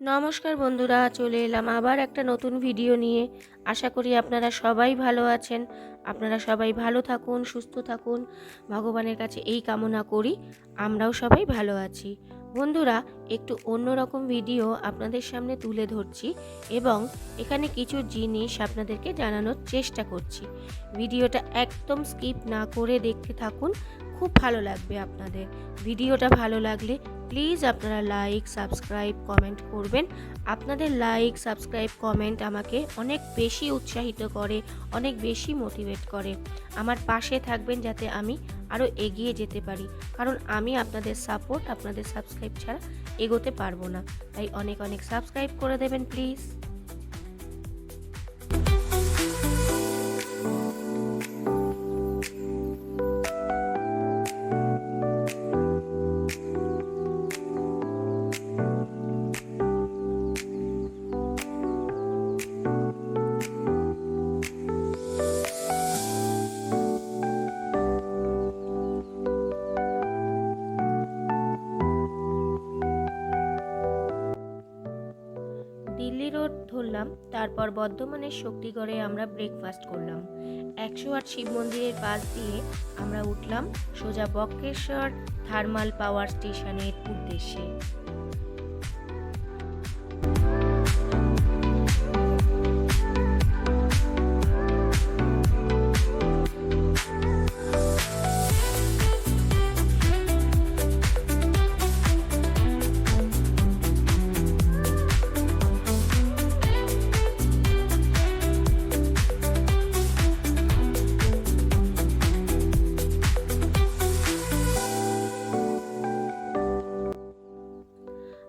নমস্কার বন্ধুরা, চলে এলাম আবার একটা নতুন ভিডিও নিয়ে। আশা করি আপনারা সবাই ভালো আছেন। আপনারা সবাই ভালো থাকুন, সুস্থ থাকুন। ভগবানের কাছে এই কামনা করি, আমরাও সবাই ভালো আছি। বন্ধুরা, একটু অন্যরকম ভিডিও আপনাদের সামনে তুলে ধরছি এবং এখানে কিছু জিনিস আপনাদেরকে জানানোর চেষ্টা করছি। ভিডিওটা একদম স্কিপ না করে দেখতে থাকুন, খুব ভালো লাগবে আপনাদের। ভিডিওটা ভালো লাগলে প্লিজ আপনারা লাইক, সাবস্ক্রাইব, কমেন্ট করবেন। আপনাদের লাইক, সাবস্ক্রাইব, কমেন্ট আমাকে অনেক বেশি উৎসাহিত করে, অনেক বেশি মোটিভেট করে। আমার পাশে থাকবেন যাতে আমি আরও এগিয়ে যেতে পারি। কারণ আমি আপনাদের সাপোর্ট, আপনাদের সাবস্ক্রাইব ছাড়া এগোতে পারব না। তাই অনেক অনেক সাবস্ক্রাইব করে দেবেন, প্লিজ। দিল্লি রোড ধরলাম, তারপর বর্ধমানের শক্তিগড়ে আমরা ব্রেকফাস্ট করলাম। একশো আট শিব মন্দিরের পাশ দিয়ে আমরা উঠলাম সোজা বক্রেশ্বর থার্মাল পাওয়ার স্টেশনের উদ্দেশ্যে।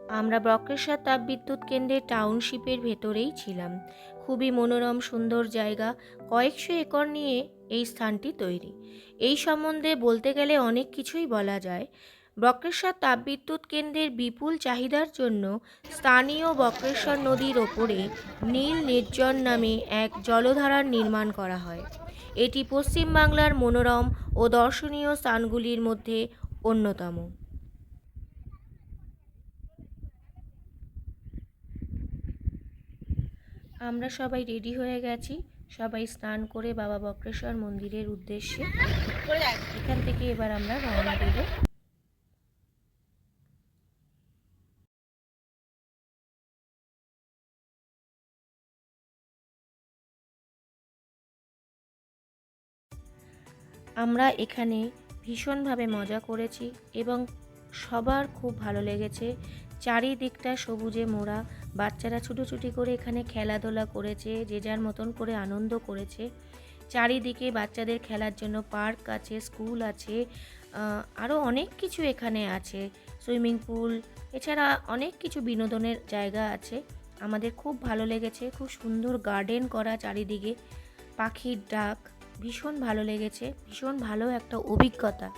আমরা বক্রেশ্বর তাপবিদ্যুৎ কেন্দ্রের টাউনশিপের ভেতরেই ছিলাম। খুবই মনোরম, সুন্দর জায়গা, কয়েকশো একর নিয়ে এই স্থানটি তৈরি। এই সম্বন্ধে বলতে গেলে অনেক কিছুই বলা যায়। বক্রেশ্বর তাপবিদ্যুৎ কেন্দ্রের বিপুল চাহিদার জন্য স্থানীয় বক্রেশ্বর নদীর ওপরে নীল নির্জন নামে এক জলধারার নির্মাণ করা হয়। এটি পশ্চিমবাংলার মনোরম ও দর্শনীয় স্থানগুলির মধ্যে অন্যতম। আমরা সবাই রেডি হয়ে গেছি। সবাই স্নান করে বাবা বক্রেশ্বর মন্দিরের উদ্দেশ্যে। এখান থেকে এবার আমরা রওনা দেব। আমরা এখানে ভীষণভাবে মজা করেছি এবং সবার খুব ভালো লেগেছে। চারিদিকটা সবুজে মোড়া। বাচ্চারা ছুটোছুটি করে এখানে খেলাধুলা করেছে, যে যার মতন করে আনন্দ করেছে। চারিদিকে বাচ্চাদের খেলার জন্য পার্ক আছে, স্কুল আছে আরও অনেক কিছু এখানে আছে। সুইমিং পুল, এছাড়া অনেক কিছু বিনোদনের জায়গা আছে। আমাদের খুব ভালো লেগেছে, খুব সুন্দর গার্ডেন করা চারিদিকে। পাখির ডাক, ভীষণ ভালো লেগেছে, ভীষণ ভালো একটা অভিজ্ঞতা।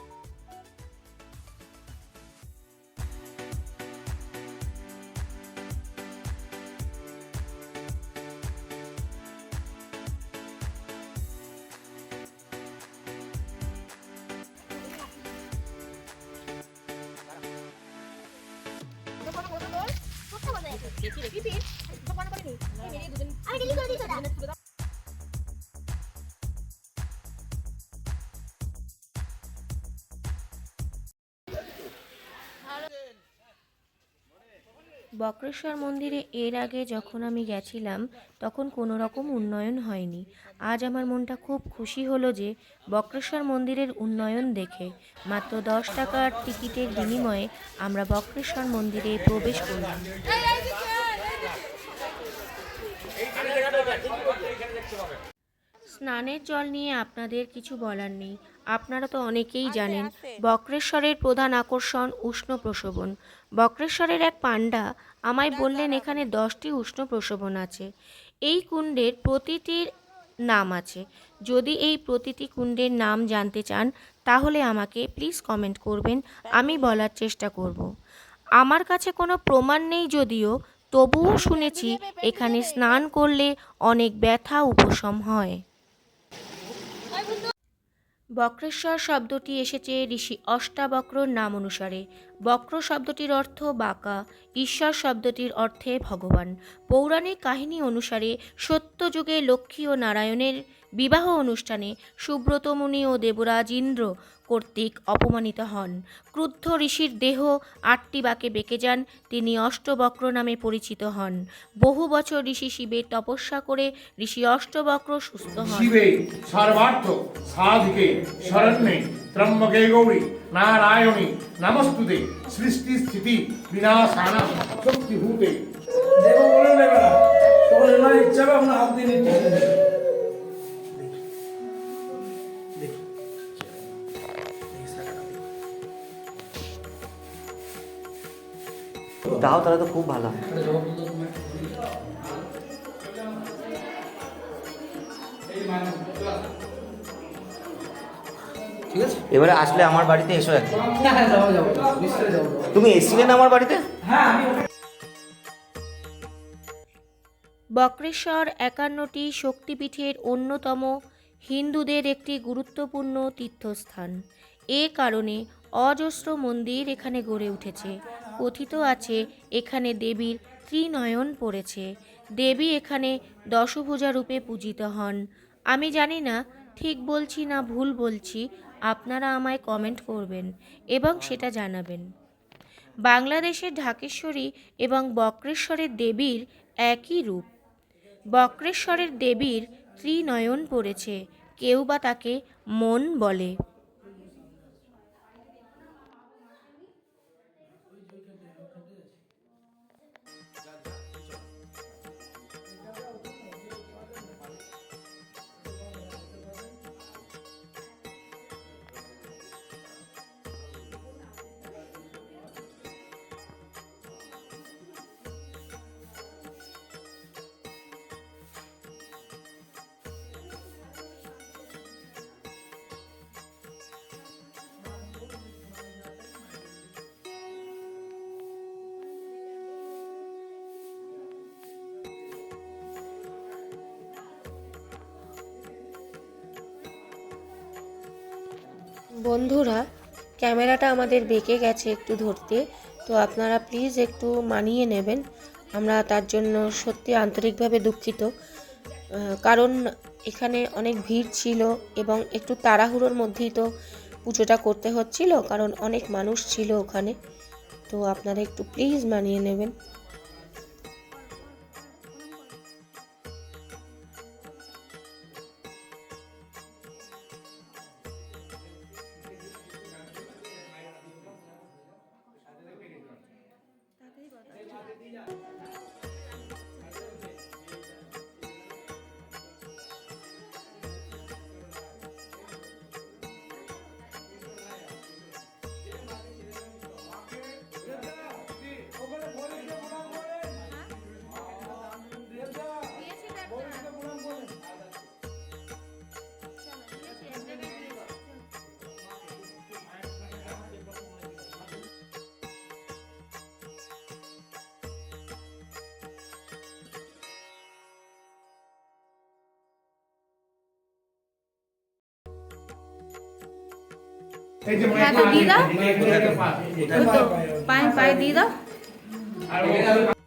বক্রেশ্বর মন্দিরে এর আগে যখন আমি গেছিলাম, তখন কোনো রকম উন্নয়ন হয়নি। আজ আমার মনটা খুব খুশি হলো যে বক্রেশ্বর মন্দিরের উন্নয়ন দেখে মাত্র দশ টাকার টিকিটের বিনিময়ে আমরা বক্রেশ্বর মন্দিরে প্রবেশ করলাম। স্নানের জল নিয়ে আপনাদের কিছু বলার নেই। আপনারা তো অনেকেই জানেন বক্রেশ্বরের প্রধান আকর্ষণ উষ্ণ প্রসবন বক্রেশ্বরের এক পাণ্ডা আমায় বললেন এখানে দশটি উষ্ণ প্রসবন আছে। এই কুণ্ডের প্রতিটির নাম আছে। যদি এই প্রতিটি কুণ্ডের নাম জানতে চান তাহলে আমাকে প্লিজ কমেন্ট করবেন আমি বলার চেষ্টা করব। আমার কাছে কোনো প্রমাণ নেই যদিও তবুও শুনেছি এখানে স্নান করলে অনেক ব্যথা উপশম হয়। বক্রেশ্বর শব্দটি এসেছে ঋষি অষ্টাবক্রর নাম অনুসারে। বক্র শব্দটির অর্থ বাঁকা, ঈশ্বর শব্দটির অর্থে ভগবান। পৌরাণিক কাহিনী অনুসারে সত্যযুগে লক্ষ্মী ও নারায়ণের বিবাহ অনুষ্ঠানে সুব্রত মুনি ও দেবরাজ ইন্দ্র কর্তৃক অপমানিত হন। ক্রুদ্ধ ঋষির দেহ আটটি বাঁকে বেঁকে যান তিনি অষ্টবক্র নামে পরিচিত হন। বহু বছর ঋষি শিবের তপস্যা করে ঋষি অষ্টবক্র সুস্থ হন। শিবে সর্বার্থ সাধিকে শরণ্যে ত্রম্বকে গৌরী নারায়ণী নমস্তুতে সৃষ্টি স্থিতি বিনাশানা শক্তিভূতে। দেব বলে নেবে না এনার ইচ্ছা হবে আপনার হাত দিয়ে নিতে দাও, তাহলে তো খুব ভালো। হয় এবারে আসলে আমার বাড়িতে এসো যাব তুমি এসছিলে না আমার বাড়িতে? বক্রেশ্বর একান্নটি শক্তিপীঠের অন্যতম হিন্দুদের একটি গুরুত্বপূর্ণ তীর্থস্থান। এ কারণে অজস্র মন্দির এখানে গড়ে উঠেছে। কথিত আছে, এখানে দেবীর ত্রিনয়ন পড়েছে। দেবী এখানে দশভুজা রূপে পূজিত হন। আমি জানি না, ঠিক বলছি না ভুল বলছি, আপনারা আমায় কমেন্ট করবেন এবং সেটা জানাবেন। বাংলাদেশের ঢাকেশ্বরী এবং বক্রেশ্বরের দেবীর একই রূপ। বক্রেশ্বরের দেবীর ত্রিনয়ন পড়েছে, কেউ বা তাকে মন বলে। বন্ধুরা, ক্যামেরাটা আমাদের বেঁকে গেছে একটু ধরতে, তো আপনারা প্লিজ একটু মানিয়ে নেবেন। আমরা তার জন্য সত্যি আন্তরিকভাবে দুঃখিত। কারণ এখানে অনেক ভিড় ছিল এবং একটু তাড়াহুড়োর মধ্যেই তো পুজোটা করতে হচ্ছিল, কারণ অনেক মানুষ ছিল ওখানে। তো আপনারা একটু প্লিজ মানিয়ে নেবেন। দিয়ে দাও। এটা পায়ে পায়ে হবে।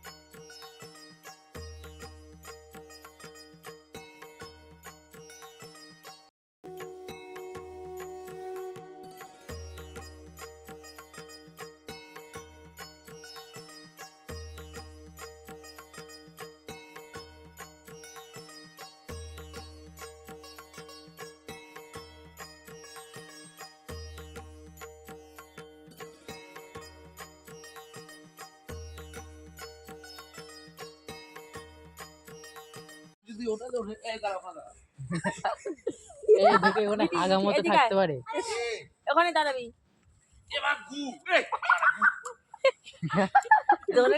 পায়ে পায়ে দিয়ে দাও আর ও- এই থেকে ওখানে আগা মতো থাকতে পারে। ওখানে দাঁড়াবি। ধরে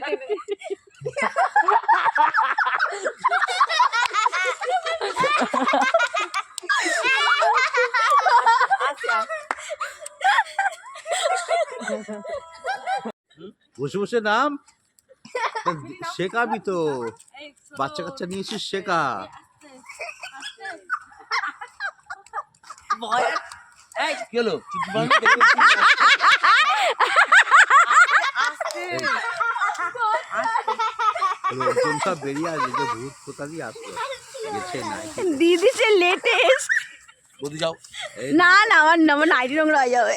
আচ্ছা। বসে বসে নাম। শেখাবি তো। বাচ্চা কাচ্চা নিয়েছিস শেখা। ভয় কি হলো? বেরিয়ে আসবে যে ভূত কোথা দিয়ে আসবে গেছে না দিদি সে লেটেস্ট বদি যাও। না না আমার আমার নাইটি নোংরা হয়ে যাবে।